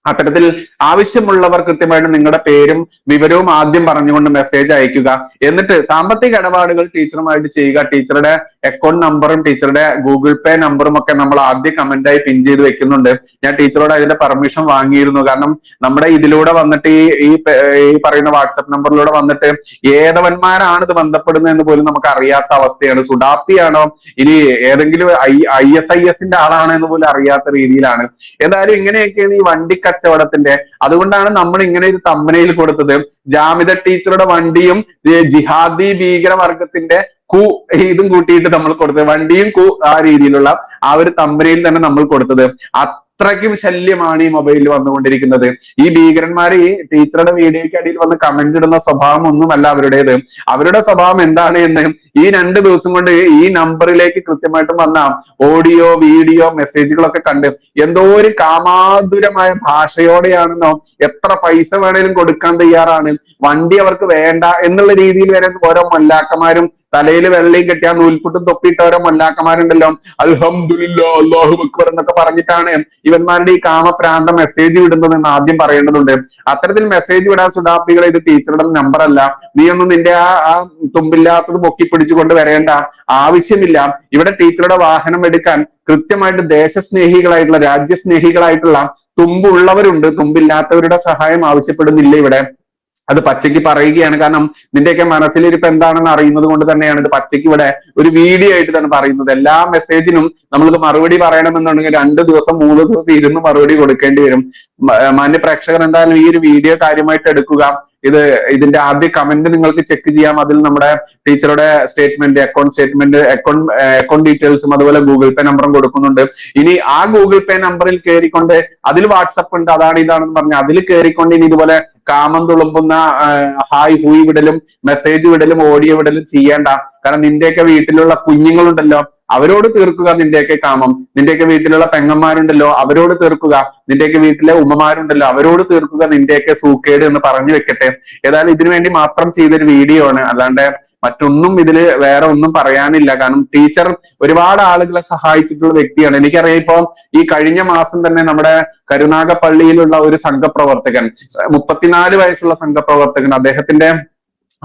അത്തരത്തിൽ ആവശ്യമുള്ളവർ കൃത്യമായിട്ട് നിങ്ങളുടെ പേരും വിവരവും ആദ്യം പറഞ്ഞുകൊണ്ട് മെസ്സേജ് അയക്കുക എന്നിട്ട് സാമ്പത്തിക ഇടപാടുകൾ ടീച്ചറുമായിട്ട് ചെയ്യുക. ടീച്ചറുടെ അക്കൗണ്ട് നമ്പറും ടീച്ചറുടെ ഗൂഗിൾ പേ നമ്പറും ഒക്കെ നമ്മൾ ആദ്യം കമന്റായി പിൻ ചെയ്ത് വെക്കുന്നുണ്ട്. ഞാൻ ടീച്ചറോട് അതിന്റെ പെർമിഷൻ വാങ്ങിയിരുന്നു. കാരണം നമ്മുടെ ഇതിലൂടെ വന്നിട്ട് ഈ ഈ പറയുന്ന വാട്സപ്പ് നമ്പറിലൂടെ വന്നിട്ട് ഏതവന്മാരാണ് ഇത് ബന്ധപ്പെടുന്നത് എന്ന് പോലും നമുക്ക് അറിയാത്ത അവസ്ഥയാണ്. സുഡാപ്പിയാണോ? ഇനി ഏതെങ്കിലും ഐ ഐ എസ് ഐ എസിന്റെ ആളാണോ എന്ന് പോലും അറിയാത്ത രീതിയിലാണ്. എന്തായാലും ഇങ്ങനെയൊക്കെയാണ് ഈ വണ്ടി കച്ചവടത്തിന്റെ. അതുകൊണ്ടാണ് നമ്മൾ ഇങ്ങനെ ഒരു തമ്മനയിൽ കൊടുത്തത്. ജാമിത ടീച്ചറുടെ വണ്ടിയും ജിഹാദി ഭീകരവർഗത്തിന്റെ കു ഇതും കൂട്ടിയിട്ട് നമ്മൾ കൊടുത്തത്. വണ്ടിയും കു ആ രീതിയിലുള്ള ആ ഒരു തമ്പനയിൽ തന്നെ നമ്മൾ കൊടുത്തത്. അത്രയ്ക്കും ശല്യമാണ് ഈ മൊബൈലിൽ വന്നുകൊണ്ടിരിക്കുന്നത്. ഈ ഭീകരന്മാര് ഈ ടീച്ചറുടെ വീഡിയോയ്ക്ക് അടിയിൽ വന്ന് കമന്റ് ഇടുന്ന സ്വഭാവം ഒന്നുമല്ല അവരുടേത്. അവരുടെ സ്വഭാവം എന്താണ് എന്ന് ഈ രണ്ട് ദിവസം കൊണ്ട് ഈ നമ്പറിലേക്ക് കൃത്യമായിട്ടും വന്ന ഓഡിയോ വീഡിയോ മെസ്സേജുകളൊക്കെ കണ്ട് എന്തോ ഒരു കാമാതുരമായ ഭാഷയോടെയാണെന്നോ എത്ര പൈസ വേണേലും കൊടുക്കാൻ തയ്യാറാണ്. വണ്ടി അവർക്ക് വേണ്ട എന്നുള്ള രീതിയിൽ വരെ ഓരോ മല്ലാക്കമാരും തലയിൽ വെള്ളയും കെട്ടിയ നൂൽപുട്ടും തൊപ്പിയിട്ട ഓരോ മല്ലാക്കമാരുണ്ടല്ലോ അൽഹംദുലില്ലാ അള്ളാഹു അക്ബർ എന്നൊക്കെ പറഞ്ഞിട്ടാണ് ഇവന്മാരുടെ ഈ കാമപ്രാന്ത മെസ്സേജ് വിടുന്നത് എന്ന് ആദ്യം പറയേണ്ടതുണ്ട്. അത്തരത്തിൽ മെസ്സേജ് വിടാൻ സുഡാപ്പികളെ ഇത് ടീച്ചറുടെ നമ്പർ അല്ല. നീ ഒന്നും നിന്റെ ആ തുമ്പില്ലാത്തത് പൊക്കി പിടിച്ചുകൊണ്ട് വരേണ്ട ആവശ്യമില്ല. ഇവിടെ ടീച്ചറുടെ വാഹനം എടുക്കാൻ കൃത്യമായിട്ട് ദേശസ്നേഹികളായിട്ടുള്ള രാജ്യസ്നേഹികളായിട്ടുള്ള തുമ്പുള്ളവരുണ്ട് തുമ്പില്ലാത്തവരുടെ സഹായം ആവശ്യപ്പെടുന്നില്ല ഇവിടെ. അത് പച്ചയ്ക്ക് പറയുകയാണ്. കാരണം നിന്റെയൊക്കെ മനസ്സിലിരിപ്പ് എന്താണെന്ന് അറിയുന്നത് കൊണ്ട് തന്നെയാണ് ഇത് പച്ചയ്ക്ക് ഇവിടെ ഒരു വീഡിയോ ആയിട്ട് തന്നെ പറയുന്നത്. എല്ലാ മെസ്സേജിനും നമ്മൾക്ക് മറുപടി പറയണമെന്നുണ്ടെങ്കിൽ രണ്ട് ദിവസം മൂന്ന് ദിവസം ഇരുന്ന് മറുപടി കൊടുക്കേണ്ടി വരും. മാന്യ പ്രേക്ഷകർ എന്തായാലും ഈ ഒരു വീഡിയോ കാര്യമായിട്ട് എടുക്കുക. ഇത് ഇതിന്റെ ആദ്യ കമന്റ് നിങ്ങൾക്ക് ചെക്ക് ചെയ്യാം. അതിൽ നമ്മുടെ ടീച്ചറുടെ statement account statement account account ഡീറ്റെയിൽസും അതുപോലെ ഗൂഗിൾ പേ നമ്പറും കൊടുക്കുന്നുണ്ട്. ഇനി ആ ഗൂഗിൾ പേ നമ്പറിൽ കയറിക്കൊണ്ട് അതിൽ വാട്സപ്പ് ഉണ്ട്. അതാണ് ഇതാണെന്ന് പറഞ്ഞ് അതിൽ കയറിക്കൊണ്ട് ഇനി ഇതുപോലെ കാമം തുളുമ്പുന്ന ഹായ് ഹൂയി വിടലും മെസ്സേജ് വിടലും ഓഡിയോ വിടലും ചെയ്യേണ്ട. കാരണം നിന്റെയൊക്കെ വീട്ടിലുള്ള കുഞ്ഞുങ്ങളുണ്ടല്ലോ. അവരോട് തീർക്കുക നിന്റെയൊക്കെ കാമം. നിന്റെയൊക്കെ വീട്ടിലുള്ള പെങ്ങന്മാരുണ്ടല്ലോ അവരോട് തീർക്കുക. നിന്റെയൊക്കെ വീട്ടിലെ ഉമ്മമാരുണ്ടല്ലോ അവരോട് തീർക്കുക നിന്റെയൊക്കെ സൂക്കേട് എന്ന് പറഞ്ഞു വെക്കട്ടെ. ഏതായാലും ഇതിനു വേണ്ടി മാത്രം ചെയ്തൊരു വീഡിയോ ആണ്. അല്ലാണ്ട് മറ്റൊന്നും ഇതിൽ വേറെ ഒന്നും പറയാനില്ല. കാരണം ടീച്ചർ ഒരുപാട് ആളുകളെ സഹായിച്ചിട്ടുള്ള വ്യക്തിയാണ്. എനിക്കറിയാം ഇപ്പൊ ഈ കഴിഞ്ഞ മാസം തന്നെ നമ്മുടെ കരുനാഗപ്പള്ളിയിലുള്ള ഒരു സംഘപ്രവർത്തകൻ മുപ്പത്തിനാല് വയസ്സുള്ള സംഘപ്രവർത്തകൻ അദ്ദേഹത്തിന്റെ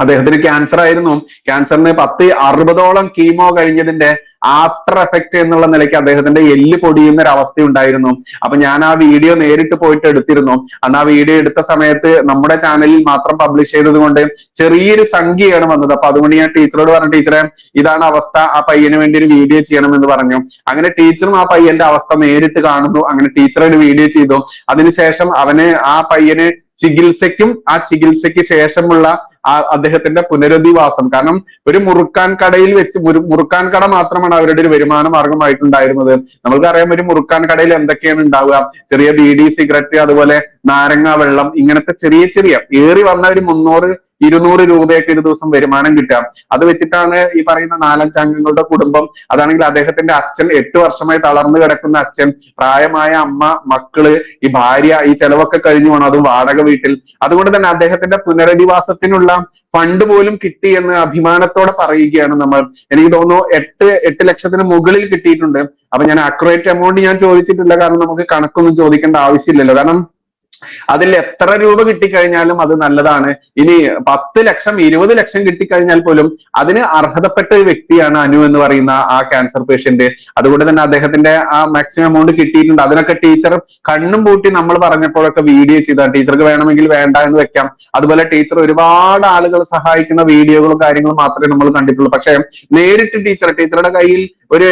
അദ്ദേഹത്തിന് ക്യാൻസർ ആയിരുന്നു. ക്യാൻസറിന് പത്ത് അറുപതോളം കീമോ കഴിഞ്ഞതിന്റെ ആഫ്റ്റർ എഫക്ട് എന്നുള്ള നിലയ്ക്ക് അദ്ദേഹത്തിന്റെ എല്ല് പൊടിയുന്ന ഒരു അവസ്ഥ ഉണ്ടായിരുന്നു. അപ്പൊ ഞാൻ ആ വീഡിയോ നേരിട്ട് പോയിട്ട് എടുത്തിരുന്നു. അന്ന് ആ വീഡിയോ എടുത്ത സമയത്ത് നമ്മുടെ ചാനലിൽ മാത്രം പബ്ലിഷ് ചെയ്തത് കൊണ്ട് ചെറിയൊരു സംഖ്യയാണ് വന്നത്. അപ്പൊ അതുകൊണ്ട് ഞാൻ ടീച്ചറോട് പറഞ്ഞു ടീച്ചറെ ഇതാണ് അവസ്ഥ. ആ പയ്യന് വേണ്ടി ഒരു വീഡിയോ ചെയ്യണം എന്ന് പറഞ്ഞു. അങ്ങനെ ടീച്ചറും ആ പയ്യന്റെ അവസ്ഥ നേരിട്ട് കാണുന്നു. അങ്ങനെ ടീച്ചർ ഒരു വീഡിയോ ചെയ്തു. അതിനുശേഷം അവന് ആ പയ്യന് ചികിത്സയ്ക്കും ആ ചികിത്സയ്ക്ക് ശേഷമുള്ള അദ്ദേഹത്തിന്റെ പുനരധിവാസം. കാരണം ഒരു മുറുക്കാൻ കടയിൽ വെച്ച് മുറുക്കാൻ കട മാത്രമാണ് അവരുടെ ഒരു വരുമാന മാർഗമായിട്ടുണ്ടായിരുന്നത് നമ്മൾക്കറിയാം ഒരു മുറുക്കാൻ കടയിൽ എന്തൊക്കെയാണ് ഉണ്ടാവുക? ചെറിയ ബീഡി സിഗരറ്റ് അതുപോലെ നാരങ്ങ വെള്ളം ഇങ്ങനത്തെ ചെറിയ ചെറിയ ഏറി വന്ന ഒരു മുന്നൂറ് ഇരുന്നൂറ് രൂപയൊക്കെ ഒരു ദിവസം വരുമാനം കിട്ടാം. അത് വെച്ചിട്ടാണ് ഈ പറയുന്ന നാലഞ്ച് അംഗങ്ങളുടെ കുടുംബം അതാണെങ്കിൽ അദ്ദേഹത്തിന്റെ അച്ഛൻ എട്ട് വർഷമായി തളർന്നു കിടക്കുന്ന അച്ഛൻ പ്രായമായ അമ്മ മക്കൾ ഈ ഭാര്യ ഈ ചെലവൊക്കെ കഴിഞ്ഞു പോകണം അതും വാടക വീട്ടിൽ. അതുകൊണ്ട് തന്നെ അദ്ദേഹത്തിന്റെ പുനരധിവാസത്തിനുള്ള ഫണ്ട് പോലും കിട്ടി എന്ന് അഭിമാനത്തോടെ പറയുകയാണ് നമ്മൾ. എനിക്ക് തോന്നുന്നു എട്ട് എട്ട് ലക്ഷത്തിന് മുകളിൽ കിട്ടിയിട്ടുണ്ട്. അപ്പൊ ഞാൻ അക്യുറേറ്റ് എമൗണ്ട് ഞാൻ ചോദിച്ചിട്ടില്ല കാരണം നമുക്ക് കണക്കൊന്നും ചോദിക്കേണ്ട ആവശ്യമില്ലല്ലോ. കാരണം അതിൽ എത്ര രൂപ കിട്ടിക്കഴിഞ്ഞാലും അത് നല്ലതാണ്. ഇനി പത്ത് ലക്ഷം ഇരുപത് ലക്ഷം കിട്ടിക്കഴിഞ്ഞാൽ പോലും അതിന് അർഹതപ്പെട്ട ഒരു വ്യക്തിയാണ് അനു എന്ന് പറയുന്ന ആ ക്യാൻസർ പേഷ്യന്റ് അതുകൊണ്ട് തന്നെ അദ്ദേഹത്തിന്റെ ആ മാക്സിമം എമൗണ്ട് കിട്ടിയിട്ടുണ്ട്. അതിനൊക്കെ ടീച്ചർ കണ്ണും പൂട്ടി നമ്മൾ പറഞ്ഞപ്പോഴൊക്കെ വീഡിയോ ചെയ്ത. ടീച്ചർക്ക് വേണമെങ്കിൽ വേണ്ട എന്ന് വെക്കാം. അതുപോലെ ടീച്ചർ ഒരുപാട് ആളുകൾ സഹായിക്കുന്ന വീഡിയോകളും കാര്യങ്ങളും മാത്രമേ നമ്മൾ കണ്ടിട്ടുള്ളൂ. പക്ഷേ നേരിട്ട് ടീച്ചർ ടീച്ചറുടെ കയ്യിൽ ഒരു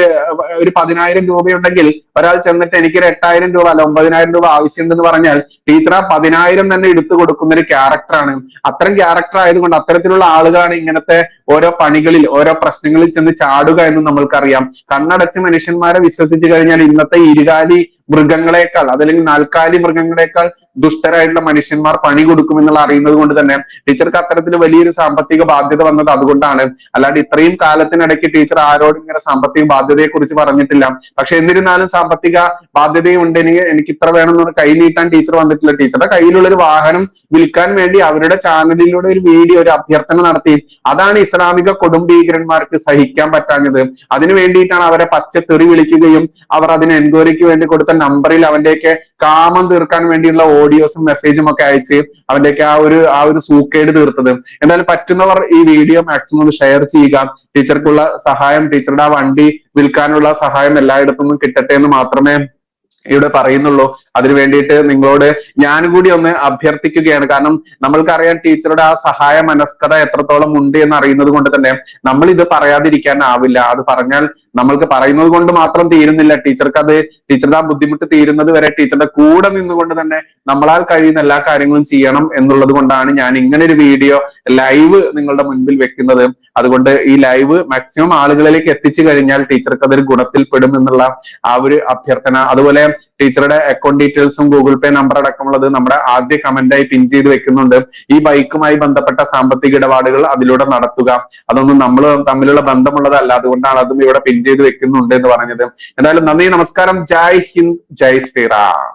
ഒരു പതിനായിരം രൂപയുണ്ടെങ്കിൽ ഒരാൾ ചെന്നിട്ട് എനിക്കൊരു എട്ടായിരം രൂപ അല്ല ഒമ്പതിനായിരം രൂപ ആവശ്യമുണ്ടെന്ന് പറഞ്ഞാൽ ടീച്ചർ ആ പതിനായിരം തന്നെ എടുത്തു കൊടുക്കുന്ന ഒരു ക്യാരക്ടറാണ്. അത്തരം ക്യാരക്ടർ ആയതുകൊണ്ട് അത്തരത്തിലുള്ള ആളുകളാണ് ഇങ്ങനത്തെ ഓരോ പണികളിൽ ഓരോ പ്രശ്നങ്ങളിൽ ചെന്ന് ചാടുക എന്ന് നമ്മൾക്കറിയാം. കണ്ണടച്ച് മനുഷ്യന്മാരെ വിശ്വസിച്ച് കഴിഞ്ഞാൽ ഇന്നത്തെ ഇരുകാലി മൃഗങ്ങളെക്കാൾ അതല്ലെങ്കിൽ നാൽക്കാലി മൃഗങ്ങളെക്കാൾ ദുഷ്ടരായിട്ടുള്ള മനുഷ്യന്മാർ പണി കൊടുക്കുമെന്നുള്ള അറിയുന്നത് കൊണ്ട് തന്നെ ടീച്ചർക്ക് അത്തരത്തിൽ വലിയൊരു സാമ്പത്തിക ബാധ്യത വന്നത് അതുകൊണ്ടാണ്. അല്ലാണ്ട് ഇത്രയും കാലത്തിനിടയ്ക്ക് ടീച്ചർ ആരോടും ഇങ്ങനെ സാമ്പത്തിക ബാധ്യതയെ കുറിച്ച് പറഞ്ഞിട്ടില്ല. പക്ഷെ എന്നിരുന്നാലും സാമ്പത്തിക ബാധ്യതയുണ്ട്. എനിക്ക് എനിക്ക് ഇത്ര വേണമെന്ന് കൈ നീട്ടാൻ ടീച്ചർ വന്നിട്ടില്ല. ടീച്ചറുടെ കയ്യിലുള്ള ഒരു വാഹനം വിൽക്കാൻ വേണ്ടി അവരുടെ ചാനലിലൂടെ ഒരു വീഡിയോ ഒരു അഭ്യർത്ഥന നടത്തി. അതാണ് ഇസ്ലാമിക കൊടുംഭീകരന്മാർക്ക് സഹിക്കാൻ പറ്റാഞ്ഞത്. അതിനു വേണ്ടിയിട്ടാണ് അവരെ തെറി വിളിക്കുകയും അവർ അതിന് എൻക്വയറിക്ക് വേണ്ടി കൊടുത്ത നമ്പറിൽ അവന്റെയൊക്കെ കാമം തീർക്കാൻ വേണ്ടിയുള്ള ഓഡിയോസും മെസ്സേജും ഒക്കെ അയച്ച് അവന്റെയൊക്കെ ആ ഒരു ആ ഒരു സൂക്കേട് തീർത്തത്. എന്തായാലും പറ്റുന്നവർ ഈ വീഡിയോ മാക്സിമം ഷെയർ ചെയ്യുക. ടീച്ചർക്കുള്ള സഹായം ടീച്ചറുടെ ആ വണ്ടി വിൽക്കാനുള്ള സഹായം എല്ലായിടത്തു നിന്നും കിട്ടട്ടെ എന്ന് മാത്രമേ ഇവിടെ പറയുന്നുള്ളൂ. അതിനു വേണ്ടിയിട്ട് നിങ്ങളോട് ഞാനും കൂടി ഒന്ന് അഭ്യർത്ഥിക്കുകയാണ്. കാരണം നമ്മൾക്കറിയാം ടീച്ചറുടെ ആ സഹായ മനസ്കത എത്രത്തോളം ഉണ്ട് എന്ന് അറിയുന്നത് കൊണ്ട് തന്നെ നമ്മൾ ഇത് പറയാതിരിക്കാൻ ആവില്ല. അത് പറഞ്ഞാൽ നമ്മൾക്ക് പറയുന്നത് കൊണ്ട് മാത്രം തീരുന്നില്ല. ടീച്ചർക്ക് അത് ടീച്ചറുടെ ആ ബുദ്ധിമുട്ട് തീരുന്നത് വരെ ടീച്ചറുടെ കൂടെ നിന്നുകൊണ്ട് തന്നെ നമ്മളാൽ കഴിയുന്ന എല്ലാ കാര്യങ്ങളും ചെയ്യണം എന്നുള്ളത് കൊണ്ടാണ് ഞാൻ ഇങ്ങനെ ഒരു വീഡിയോ ലൈവ് നിങ്ങളുടെ മുൻപിൽ വെക്കുന്നത്. അതുകൊണ്ട് ഈ ലൈവ് മാക്സിമം ആളുകളിലേക്ക് എത്തിച്ചു കഴിഞ്ഞാൽ ടീച്ചർക്ക് അതൊരു ഗുണത്തിൽപ്പെടും എന്നുള്ള ആ ഒരു അഭ്യർത്ഥന. അതുപോലെ ടീച്ചറുടെ അക്കൗണ്ട് ഡീറ്റെയിൽസും ഗൂഗിൾ പേ നമ്പർ അടക്കമുള്ളത് നമ്മുടെ ആദ്യ കമന്റായി പിൻ ചെയ്ത് വെക്കുന്നുണ്ട്. ഈ ബൈക്കുമായി ബന്ധപ്പെട്ട സാമ്പത്തിക ഇടപാടുകൾ അതിലൂടെ നടത്തുക. അതൊന്നും നമ്മൾ തമ്മിലുള്ള ബന്ധമുള്ളതല്ല. അതുകൊണ്ടാണ് അതും ഇവിടെ പിൻ ചെയ്ത് വെക്കുന്നുണ്ട് എന്ന് പറഞ്ഞത്. എന്തായാലും നന്ദി നമസ്കാരം. ജയ് ഹിന്ദ് ജയ് ശ്രീറാം.